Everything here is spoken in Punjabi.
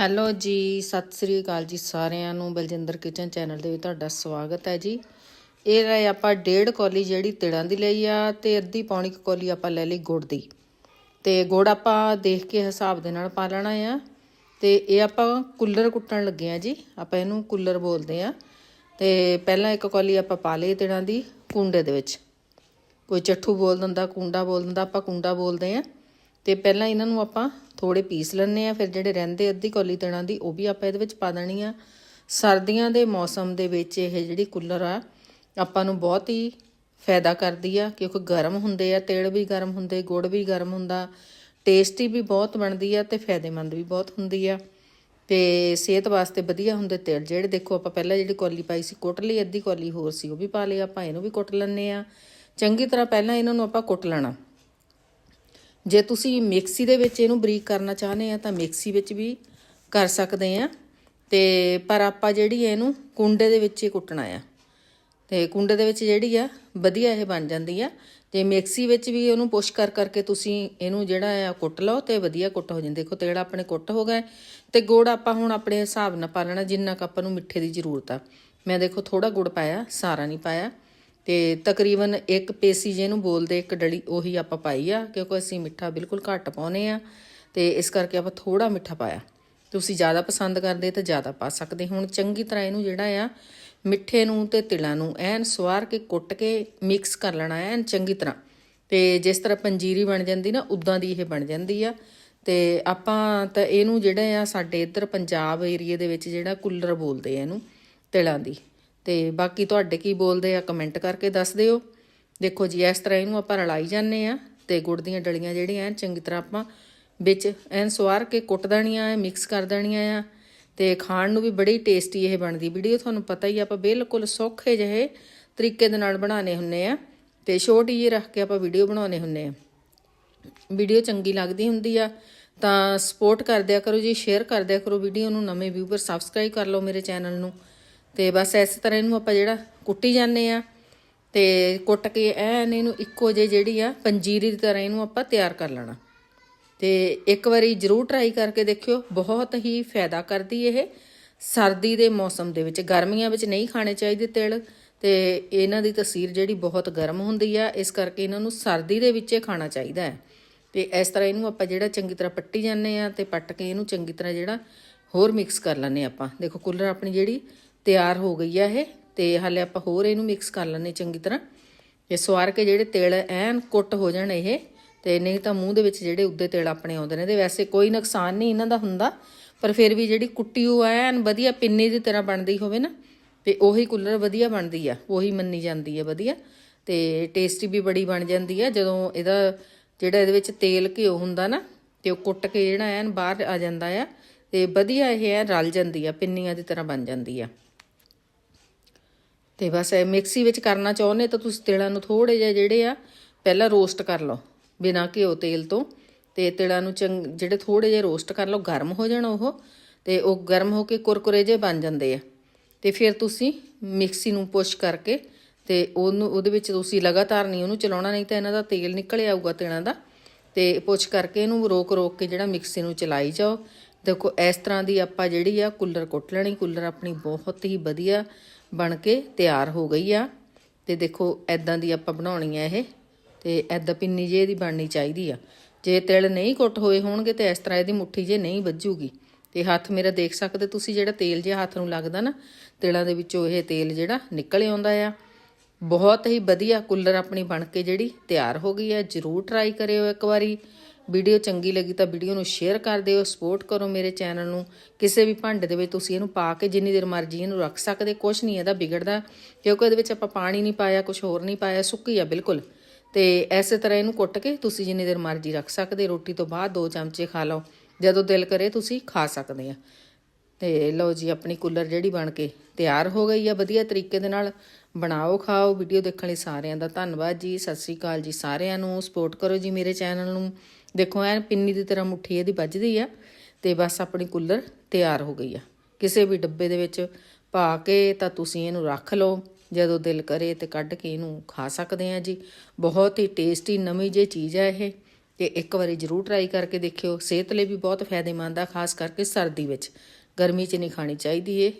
ਹੈਲੋ ਜੀ, ਸਤਿ ਸ੍ਰੀ ਅਕਾਲ ਜੀ ਸਾਰਿਆਂ ਨੂੰ। ਬਲਜਿੰਦਰ ਕਿਚਨ ਚੈਨਲ ਦੇ ਵਿੱਚ ਤੁਹਾਡਾ ਸਵਾਗਤ ਹੈ ਜੀ। ਇਹ ਰਹੀ ਆਪਾਂ ਡੇਢ ਕੌਲੀ ਜਿਹੜੀ ਤਿੜਾਂ ਦੀ ਲਈ ਆ ਤੇ ਅੱਧੀ ਪੌਣੀ ਕੁ ਕੌਲੀ ਆਪਾਂ ਲੈ ਲਈ ਗੁੜ ਦੀ। ਤੇ ਗੁੜ ਆਪਾਂ ਦੇਖ ਕੇ ਹਿਸਾਬ ਦੇ ਨਾਲ ਪਾ ਲੈਣਾ ਆ। ਤੇ ਇਹ ਆਪਾਂ ਕੁੱਲਰ ਕੁੱਟਣ ਲੱਗੇ ਆ ਜੀ। ਆਪਾਂ ਇਹਨੂੰ ਕੁੱਲਰ ਬੋਲਦੇ ਆ। ਤੇ ਪਹਿਲਾਂ ਇੱਕ ਕੌਲੀ ਆਪਾਂ ਪਾ ਲਈ ਤਿੜਾਂ ਦੀ ਕੁੰਡੇ ਦੇ ਵਿੱਚ। ਕੋਈ ਚੱਠੂ ਬੋਲ ਦਿੰਦਾ, ਕੁੰਡਾ ਬੋਲ ਦਿੰਦਾ, ਆਪਾਂ ਕੁੰਡਾ ਬੋਲਦੇ ਆ। ਤੇ ਪਹਿਲਾਂ ਇਹਨਾਂ ਨੂੰ ਆਪਾਂ ਥੋੜੇ ਪੀਸ ਲੈਣੇ ਆ ਫਿਰ ਜਿਹੜੇ ਰਹਿੰਦੇ ਅੱਧੀ ਕੌਲੀ ਤਣਾ ਦੀ ਉਹ ਵੀ ਆਪਾਂ ਇਹਦੇ ਵਿੱਚ ਪਾ ਦੇਣੀ ਆ। ਸਰਦੀਆਂ ਦੇ ਮੌਸਮ ਦੇ ਵਿੱਚ ਇਹ ਜਿਹੜੀ ਕੂਲਰ ਆ, ਆਪਾਂ ਨੂੰ ਬਹੁਤ ਹੀ ਫਾਇਦਾ ਕਰਦੀ ਆ, ਕਿਉਂਕਿ ਗਰਮ ਹੁੰਦੇ ਆ, ਤੇਲ ਵੀ ਗਰਮ ਹੁੰਦੇ, ਗੁੜ ਵੀ ਗਰਮ ਹੁੰਦਾ, ਟੇਸਟੀ ਵੀ ਬਹੁਤ ਬਣਦੀ ਆ ਤੇ ਫਾਇਦੇਮੰਦ ਵੀ ਬਹੁਤ ਹੁੰਦੀ ਆ। ਤੇ ਸਿਹਤ ਵਾਸਤੇ ਵਧੀਆ ਹੁੰਦੇ ਤੇਲ, ਜਿਹੜੇ ਦੇਖੋ ਆਪਾਂ ਪਹਿਲਾਂ ਜਿਹੜੀ ਕੌਲੀ ਪਾਈ ਸੀ, ਕੁੱਟ ਲਈ, ਅੱਧੀ ਕੌਲੀ ਹੋਰ ਸੀ, ਉਹ ਵੀ ਪਾ ਲਈ ਆਪਾਂ, ਇਹਨੂੰ ਵੀ ਕੁੱਟ ਲੈਣੇ ਆ ਚੰਗੀ ਤਰ੍ਹਾਂ ਪਹਿਲਾਂ ਇਹਨਾਂ ਨੂੰ ਆਪਾਂ ਕੁੱਟ ਲੈਣਾ। ਜੇ ਤੁਸੀਂ ਮਿਕਸੀ ਦੇ ਵਿੱਚ ਇਹਨੂੰ ਬਰੀਕ ਕਰਨਾ ਚਾਹੁੰਦੇ ਆ ਤਾਂ ਮਿਕਸੀ ਵਿੱਚ ਵੀ ਕਰ ਸਕਦੇ ਆ। ਤੇ ਪਰ ਆਪਾਂ ਜਿਹੜੀ ਹੈ ਇਹਨੂੰ ਕੁੰਡੇ ਦੇ ਵਿੱਚ ਹੀ ਕੁੱਟਣਾ ਆ। ਤੇ ਕੁੰਡੇ ਦੇ ਵਿੱਚ ਜਿਹੜੀ ਆ, ਵਧੀਆ ਇਹ ਬਣ ਜਾਂਦੀ ਆ। ਤੇ ਮਿਕਸੀ ਵਿੱਚ ਵੀ ਉਹਨੂੰ ਪੁਸ਼ ਕਰ ਕਰਕੇ ਤੁਸੀਂ ਇਹਨੂੰ ਜਿਹੜਾ ਆ ਕੁੱਟ ਲਓ ਤੇ ਵਧੀਆ ਕੁੱਟ ਹੋ ਜਾਂਦਾ। ਦੇਖੋ ਤੇੜਾ ਆਪਣੇ ਕੁੱਟ ਹੋ ਗਏ ਤੇ ਗੁੜ ਆਪਾਂ ਹੁਣ ਆਪਣੇ ਹਿਸਾਬ ਨਾਲ ਪਾ ਲੈਣਾ, ਜਿੰਨਾ ਕੁ ਆਪਾਂ ਨੂੰ ਮਿੱਠੇ ਦੀ ਜ਼ਰੂਰਤ ਆ। ਮੈਂ ਦੇਖੋ ਥੋੜਾ ਗੁੜ ਪਾਇਆ, ਸਾਰਾ ਨਹੀਂ ਪਾਇਆ। ਤੇ ਤਕਰੀਬਨ ਇੱਕ ਪੇਸੀ ਜਿਹਨੂੰ ਬੋਲਦੇ, ਇੱਕ ਡਲੀ ਉਹੀ ਆਪਾਂ ਪਾਈ ਆ, ਕਿਉਂਕਿ ਅਸੀਂ ਮਿੱਠਾ ਬਿਲਕੁਲ ਘੱਟ ਪਾਉਨੇ ਆ ਤੇ ਇਸ ਕਰਕੇ ਆਪਾਂ ਥੋੜਾ ਮਿੱਠਾ ਪਾਇਆ। ਤੁਸੀਂ ਜ਼ਿਆਦਾ ਪਸੰਦ ਕਰਦੇ ਤਾਂ ਜ਼ਿਆਦਾ ਪਾ ਸਕਦੇ। ਹੁਣ ਚੰਗੀ ਤਰ੍ਹਾਂ ਇਹਨੂੰ ਜਿਹੜਾ ਆ, ਮਿੱਠੇ ਨੂੰ ਤੇ ਤਿਲਾਂ ਨੂੰ ਐਨ ਸਵਾਰ ਕੇ ਕੁੱਟ ਕੇ ਮਿਕਸ ਕਰ ਲੈਣਾ ਐਨ ਚੰਗੀ ਤਰ੍ਹਾਂ। ਤੇ ਜਿਸ ਤਰ੍ਹਾਂ ਪੰਜੀਰੀ ਬਣ ਜਾਂਦੀ ਨਾ ਉਦਾਂ ਦੀ ਇਹ ਬਣ ਜਾਂਦੀ ਆ। ਤੇ ਆਪਾਂ ਤਾਂ ਇਹਨੂੰ ਜਿਹੜਾ ਆ, ਸਾਡੇ ਇੱਧਰ ਪੰਜਾਬ ਏਰੀਆ ਦੇ ਵਿੱਚ ਜਿਹੜਾ ਕੁੱਲਰ ਬੋਲਦੇ ਆ ਇਹਨੂੰ, ਤਿਲਾਂ ਦੀ। ਤੇ ਬਾਕੀ ਤੁਹਾਡੇ ਕੀ ਬੋਲਦੇ ਆ ਕਮੈਂਟ ਕਰਕੇ ਦੱਸ ਦਿਓ। ਦੇਖੋ ਜੀ ਇਸ ਤਰ੍ਹਾਂ ਇਹਨੂੰ ਆਪਾਂ ਰਲਾਈ ਜਾਂਦੇ ਆ ਤੇ ਗੁੜ ਦੀਆਂ ਡਲੀਆਂ ਜਿਹੜੀਆਂ ਚੰਗੀ ਤਰ੍ਹਾਂ ਆਪਾਂ ਵਿੱਚ ਐਨ ਸਵਾਰ ਕੇ ਕੁੱਟ ਦੇਣੀਆਂ ਆ ਮਿਕਸ ਕਰ ਦੇਣੀਆਂ ਆ ਤੇ ਖਾਣ ਨੂੰ ਵੀ ਬੜੀ ਟੇਸਟੀ ਇਹ ਬਣਦੀ। ਵੀਡੀਓ ਤੁਹਾਨੂੰ ਪਤਾ ਹੀ ਆ, ਆਪਾਂ ਬਿਲਕੁਲ ਸੌਖੇ ਜਿਹੇ ਤਰੀਕੇ ਦੇ ਨਾਲ ਬਣਾਉਣੇ ਹੁੰਨੇ ਆ ਤੇ ਛੋਟੀ ਜਿਹੀ ਰੱਖ ਕੇ ਆਪਾਂ ਵੀਡੀਓ ਬਣਾਉਣੇ ਹੁੰਨੇ ਆ। ਵੀਡੀਓ ਚੰਗੀ ਲੱਗਦੀ ਹੁੰਦੀ ਆ ਤਾਂ ਸਪੋਰਟ ਕਰ ਦਿਆ ਕਰੋ ਜੀ ਸ਼ੇਅਰ ਕਰ ਦਿਆ ਕਰੋ ਵੀਡੀਓ ਨੂੰ ਨਵੇਂ ਵਿਊਵਰ ਸਬਸਕ੍ਰਾਈਬ ਕਰ ਲਓ ਮੇਰੇ ਚੈਨਲ ਨੂੰ। ਤੇ ਬਸ ਇਸ ਤਰ੍ਹਾਂ ਇਹਨੂੰ ਆਪਾਂ ਜਿਹੜਾ ਕੁੱਟੀ ਜਾਂਦੇ ਆ ਤੇ ਕੁੱਟ ਕੇ ਐਨ ਇਹਨੂੰ ਇੱਕੋ ਜੇ ਜਿਹੜੀ ਆ ਪੰਜੀਰੀ ਦੀ ਤਰ੍ਹਾਂ ਇਹਨੂੰ ਆਪਾਂ ਤਿਆਰ ਕਰ ਲੈਣਾ। ਤੇ ਇੱਕ ਵਾਰੀ ਜ਼ਰੂਰ ਟਰਾਈ ਕਰਕੇ ਦੇਖਿਓ, ਬਹੁਤ ਹੀ ਫਾਇਦਾ ਕਰਦੀ ਇਹ। ਸਰਦੀ ਦੇ ਮੌਸਮ ਦੇ ਵਿੱਚ, ਗਰਮੀਆਂ ਵਿੱਚ ਨਹੀਂ ਖਾਣੇ ਚਾਹੀਦੇ ਤਿਲ ਤੇ ਇਹਨਾਂ ਦੀ ਤਸੀਰ ਜਿਹੜੀ ਬਹੁਤ ਗਰਮ ਹੁੰਦੀ ਆ, ਇਸ ਕਰਕੇ ਇਹਨਾਂ ਨੂੰ ਸਰਦੀ ਦੇ ਵਿੱਚ ਖਾਣਾ ਚਾਹੀਦਾ ਹੈ। ਤੇ ਇਸ ਤਰ੍ਹਾਂ ਇਹਨੂੰ ਆਪਾਂ ਜਿਹੜਾ ਚੰਗੀ ਤਰ੍ਹਾਂ ਪੱਟੀ ਜਾਂਦੇ ਆ ਤੇ ਪੱਟ ਕੇ ਇਹਨੂੰ ਚੰਗੀ ਤਰ੍ਹਾਂ ਜਿਹੜਾ ਹੋਰ ਮਿਕਸ ਕਰ ਲੈਣੇ ਆਪਾਂ। ਦੇਖੋ ਕੂਲਰ ਆਪਣੀ ਜਿਹੜੀ ਤਿਆਰ ਹੋ ਗਈ ਆ ਇਹ, ਤੇ ਹਾਲੇ ਆਪਾਂ ਹੋਰ ਇਹਨੂੰ ਮਿਕਸ ਕਰ ਲੈਣੇ ਚੰਗੀ ਤਰ੍ਹਾਂ। ਇਹ ਸਵਾਰ ਕੇ ਜਿਹੜੇ ਤੇਲ ਐਨ ਕੁੱਟ ਹੋ ਜਾਣ ਇਹ, ਤੇ ਨਹੀਂ ਤਾਂ ਮੂੰਹ ਦੇ ਵਿੱਚ ਜਿਹੜੇ ਉੱਦੇ ਤੇਲ ਆਪਣੇ ਆਉਂਦੇ ਨੇ, ਤੇ ਵੈਸੇ ਕੋਈ ਨੁਕਸਾਨ ਨਹੀਂ ਇਹਨਾਂ ਦਾ ਹੁੰਦਾ, ਪਰ ਫਿਰ ਵੀ ਜਿਹੜੀ ਕੁੱਟੀ ਉਹ ਐਨ ਵਧੀਆ ਪਿੰਨੀ ਦੀ ਤਰ੍ਹਾਂ ਬਣਦੀ ਹੋਵੇ ਨਾ, ਤੇ ਉਹੀ ਕੁੱਲਰ ਵਧੀਆ ਬਣਦੀ ਆ, ਉਹੀ ਮੰਨੀ ਜਾਂਦੀ ਆ ਵਧੀਆ, ਤੇ ਟੇਸਟੀ ਵੀ ਬੜੀ ਬਣ ਜਾਂਦੀ ਆ, ਜਦੋਂ ਇਹਦਾ ਜਿਹੜਾ ਇਹਦੇ ਵਿੱਚ ਤੇਲ ਘਿਓ ਹੁੰਦਾ ਨਾ, ਤੇ ਉਹ ਕੁੱਟ ਕੇ ਜਿਹੜਾ ਐਨ ਬਾਹਰ ਆ ਜਾਂਦਾ ਆ, ਤੇ ਵਧੀਆ ਇਹ ਐ ਰਲ ਜਾਂਦੀ ਆ, ਪਿੰਨੀਆਂ ਦੀ ਤਰ੍ਹਾਂ ਬਣ ਜਾਂਦੀ ਆ। ਤੇ ਬਸ ਮਿਕਸੀ ਵਿੱਚ ਕਰਨਾ ਚਾਹੁੰਦੇ ਤਾਂ ਤੁਸੀਂ ਤਿਲਾਂ ਨੂੰ ਥੋੜੇ ਜਿਹਾ ਜਿਹੜੇ ਆ, ਪਹਿਲਾਂ ਰੋਸਟ ਕਰ ਲਓ, ਬਿਨਾਂ ਘਿਓ ਤੇਲ ਤੋਂ। ਤੇ ਤਿਲਾਂ ਨੂੰ ਚੰਗ, ਜਿਹੜੇ ਥੋੜੇ ਜਿਹਾ ਰੋਸਟ ਕਰ ਲਓ, ਗਰਮ ਹੋ ਜਾਣ ਉਹ, ਤੇ ਉਹ ਗਰਮ ਹੋ ਕੇ ਕੁਰਕੁਰੇ ਜੇ ਬਣ ਜਾਂਦੇ ਆ। ਤੇ ਫਿਰ ਤੁਸੀਂ ਮਿਕਸੀ ਨੂੰ ਪੁਸ਼ ਕਰਕੇ ਤੇ ਉਹਨੂੰ, ਉਹਦੇ ਵਿੱਚ ਤੁਸੀਂ ਲਗਾਤਾਰ ਨਹੀਂ ਉਹਨੂੰ ਚਲਾਉਣਾ, ਨਹੀਂ ਤਾਂ ਇਹਨਾਂ ਦਾ ਤੇਲ ਨਿਕਲ ਆਊਗਾ ਤਿਲਾਂ ਦਾ। ਤੇ ਪੁੱਛ ਕਰਕੇ ਇਹਨੂੰ ਰੋਕ ਰੋਕ ਕੇ ਜਿਹੜਾ ਮਿਕਸੀ ਨੂੰ ਚਲਾਈ ਜਾਓ। ਦੇਖੋ, ਇਸ ਤਰ੍ਹਾਂ ਦੀ ਆਪਾਂ ਜਿਹੜੀ ਆ ਕੁੱਲਰ ਕੁੱਟ ਲੈਣੀ, ਕੁੱਲਰ ਆਪਣੀ ਬਹੁਤ ਹੀ ਵਧੀਆ ਬਣ ਕੇ ਤਿਆਰ ਹੋ ਗਈ ਆ। ਤੇ ਦੇਖੋ ਐਦਾਂ ਦੀ ਆਪਾਂ ਬਣਾਉਣੀ ਆ ਇਹ, ਤੇ ਐਦਾਂ ਪਿੰਨੀ ਜੇ ਇਹਦੀ ਬਣਨੀ ਚਾਹੀਦੀ ਆ। ਜੇ ਤਿਲ ਨਹੀਂ ਕੁੱਟ ਹੋਏ ਹੋਣਗੇ ਤੇ ਇਸ ਤਰ੍ਹਾਂ ਇਹਦੀ ਮੁੱਠੀ ਜੇ ਨਹੀਂ ਵੱਜੂਗੀ। ਤੇ ਹੱਥ ਮੇਰਾ ਦੇਖ ਸਕਦੇ ਤੁਸੀਂ ਜਿਹੜਾ ਤੇਲ ਜਿਹਾ ਹੱਥ ਨੂੰ ਲੱਗਦਾ ਨਾ, ਤਿਲਾਂ ਦੇ ਵਿੱਚੋਂ ਇਹ ਤੇਲ ਜਿਹੜਾ ਨਿਕਲ ਆਉਂਦਾ ਆ। ਬਹੁਤ ਹੀ ਵਧੀਆ ਕੁੱਲਰ ਆਪਣੀ ਬਣ ਕੇ ਜਿਹੜੀ ਤਿਆਰ ਹੋ ਗਈ ਹੈ ਜਰੂਰ ਟਰਾਈ ਕਰਿਓ ਇੱਕ ਵਾਰੀ। ਵੀਡੀਓ ਚੰਗੀ ਲੱਗੀ ਤਾਂ ਵੀਡੀਓ ਨੂੰ ਸ਼ੇਅਰ ਕਰ ਦਿਓ ਸਪੋਰਟ ਕਰੋ ਮੇਰੇ ਚੈਨਲ ਨੂੰ। ਕਿਸੇ ਵੀ ਭਾਂਡੇ ਦੇ ਵਿੱਚ ਤੁਸੀਂ ਇਹਨੂੰ ਪਾ ਕੇ ਜਿੰਨੀ ਦੇਰ ਮਰਜ਼ੀ ਇਹਨੂੰ ਰੱਖ ਸਕਦੇ ਕੁਝ ਨਹੀਂ ਇਹਦਾ ਵਿਗੜਦਾ। ਕਿਉਂਕਿ ਇਹਦੇ ਵਿੱਚ ਆਪਾਂ ਪਾਣੀ ਨਹੀਂ ਪਾਇਆ ਕੁਝ ਹੋਰ ਨਹੀਂ ਪਾਇਆ, ਸੁੱਕੀ ਆ ਬਿਲਕੁਲ। ਤੇ ਐਸੇ ਤਰ੍ਹਾਂ ਇਹਨੂੰ ਕੁੱਟ ਕੇ ਤੁਸੀਂ ਜਿੰਨੀ ਦੇਰ ਮਰਜ਼ੀ ਰੱਖ ਸਕਦੇ, ਰੋਟੀ ਤੋਂ ਬਾਅਦ ਦੋ ਚਮਚੇ ਖਾ ਲਓ। ਜਦੋਂ ਦਿਲ ਕਰੇ ਤੁਸੀਂ ਖਾ ਸਕਦੇ ਆ। ਤੇ ਲਓ ਜੀ, ਆਪਣੀ ਕੁੱਲਰ ਜਿਹੜੀ ਬਣ ਕੇ ਤਿਆਰ ਹੋ ਗਈ ਆ, ਵਧੀਆ ਤਰੀਕੇ ਦੇ ਨਾਲ। ਬਣਾਓ, ਖਾਓ, ਵੀਡੀਓ ਦੇਖਣ ਲਈ ਸਾਰਿਆਂ ਦਾ ਧੰਨਵਾਦ ਜੀ। ਸਤਿ ਸ੍ਰੀ ਅਕਾਲ ਜੀ ਸਾਰਿਆਂ ਨੂੰ। ਸਪੋਰਟ ਕਰੋ ਜੀ ਮੇਰੇ ਚੈਨਲ ਨੂੰ। ਦੇਖੋ, ਐਨ ਪਿੰਨੀ ਦੀ ਤਰ੍ਹਾਂ ਮੁੱਠੀ ਇਹਦੀ ਵੱਜਦੀ ਆ ਤੇ ਬਸ ਆਪਣੀ ਕੂਲਰ ਤਿਆਰ ਹੋ ਗਈ ਆ। ਕਿਸੇ ਵੀ ਡੱਬੇ ਦੇ ਵਿੱਚ ਪਾ ਕੇ ਤਾਂ ਤੁਸੀਂ ਇਹਨੂੰ ਰੱਖ ਲਓ। ਜਦੋਂ ਦਿਲ ਕਰੇ ਤੇ ਕੱਢ ਕੇ ਇਹਨੂੰ ਖਾ ਸਕਦੇ ਆ ਜੀ। ਬਹੁਤ ਹੀ ਟੇਸਟੀ ਨਵੀਂ ਜੇ ਚੀਜ਼ ਆ ਇਹ। ਤੇ ਇੱਕ ਵਾਰੀ ਜ਼ਰੂਰ ਟਰਾਈ ਕਰਕੇ ਦੇਖਿਓ। ਸਿਹਤ ਲਈ ਵੀ ਬਹੁਤ ਫਾਇਦੇਮੰਦ ਆ, ਖਾਸ ਕਰਕੇ ਸਰਦੀ ਵਿੱਚ। ਗਰਮੀ 'ਚ ਨਹੀਂ ਖਾਣੀ ਚਾਹੀਦੀ ਇਹ।